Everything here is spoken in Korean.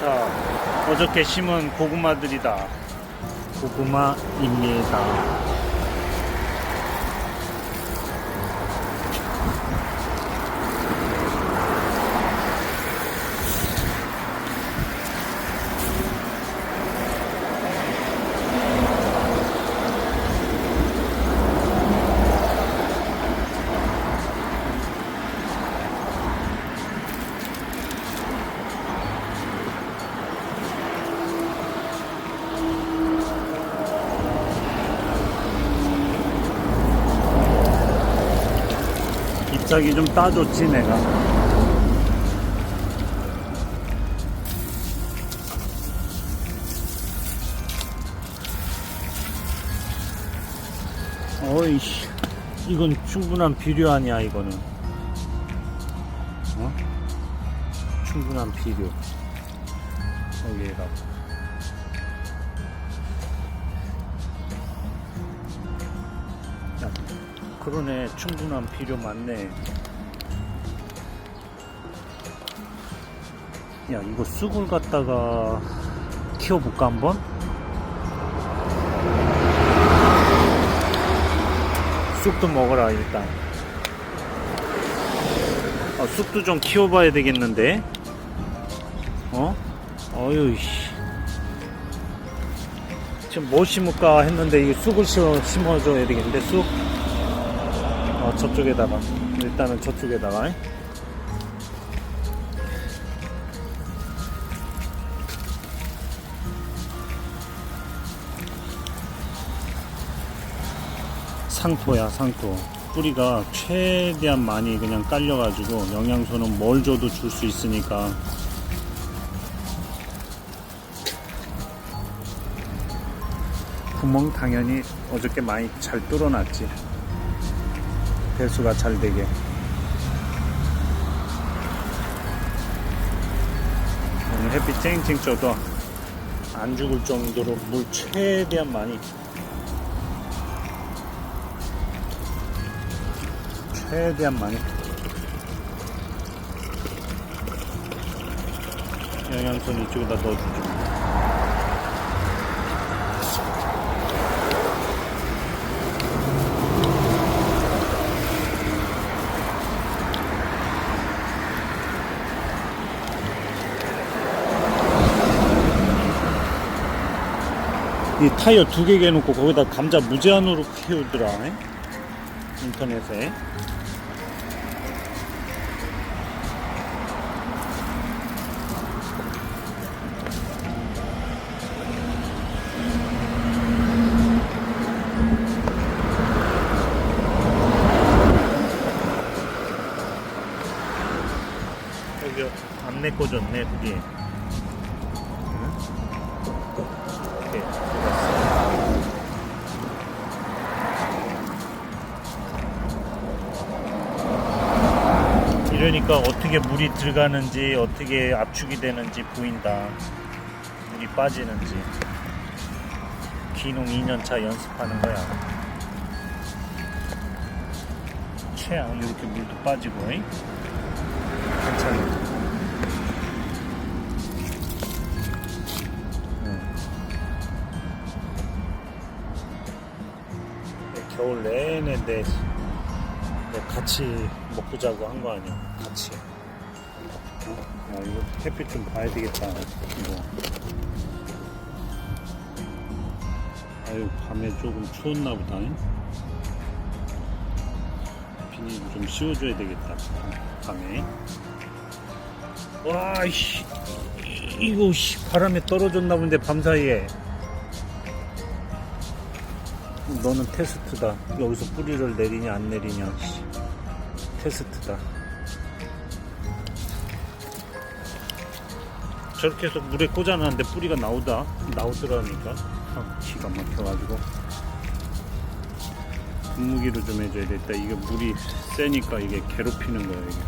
자, 어저께 심은 고구마들이다. 고구마입니다. 잎사귀 좀 따줬지, 내가. 어이씨, 이건 충분한 비료 아니야, 이거는. 어? 충분한 비료. 여기에다. 야, 그러네, 충분한 비료 맞네. 야, 이거 쑥을 갖다가 키워볼까, 한번? 쑥도 먹어라 일단 아, 쑥도 좀 키워봐야 되겠는데 어? 어휴 씨 지금 뭐 심을까 했는데 이 쑥을 심어, 심어줘야 되겠는데 쑥 어, 저쪽에다가 일단은 저쪽에다가. 상토야 상토. 뿌리가 최대한 많이 그냥 깔려가지고 영양소는 뭘 줘도 줄 수 있으니까. 구멍 당연히 어저께 많이 잘 뚫어놨지 배수가 잘 되게. 오늘 햇빛 쨍쨍 쪄도 안 죽을 정도로 물 최대한 많이. 최대한 많이. 영양소는 이쪽에다 넣어주죠 이 타이어 두 개 개놓고 거기다 감자 무제한으로 키우더라 인터넷에. 여기 안내 꽂았네 그게 이러니까 어떻게 물이 들어가는지 어떻게 압축이 되는지 보인다. 물이 빠지는지. 기농 2년차 연습하는 거야. 최악 이렇게 물도 빠지고. 잉? 괜찮아. 겨울 내내 내, 내 같이 먹고 자고 한 거 아니야? 같이. 어? 야 이거 햇빛 좀 봐야 되겠다. 이거. 아유 밤에 조금 추웠나 보다. 잉? 비닐 좀 씌워줘야 되겠다. 밤에. 와이씨. 이거 씨, 바람에 떨어졌나 본데 밤사이에. 너는 테스트다. 여기서 뿌리를 내리냐 안 내리냐 씨. 테스트다. 저렇게 해서 물에 꽂아놨는데 뿌리가 나오다 나오더라니까. 아, 기가 막혀가지고. 분무기로 좀 해줘야 겠다. 이게 물이 세니까 이게 괴롭히는 거야 이게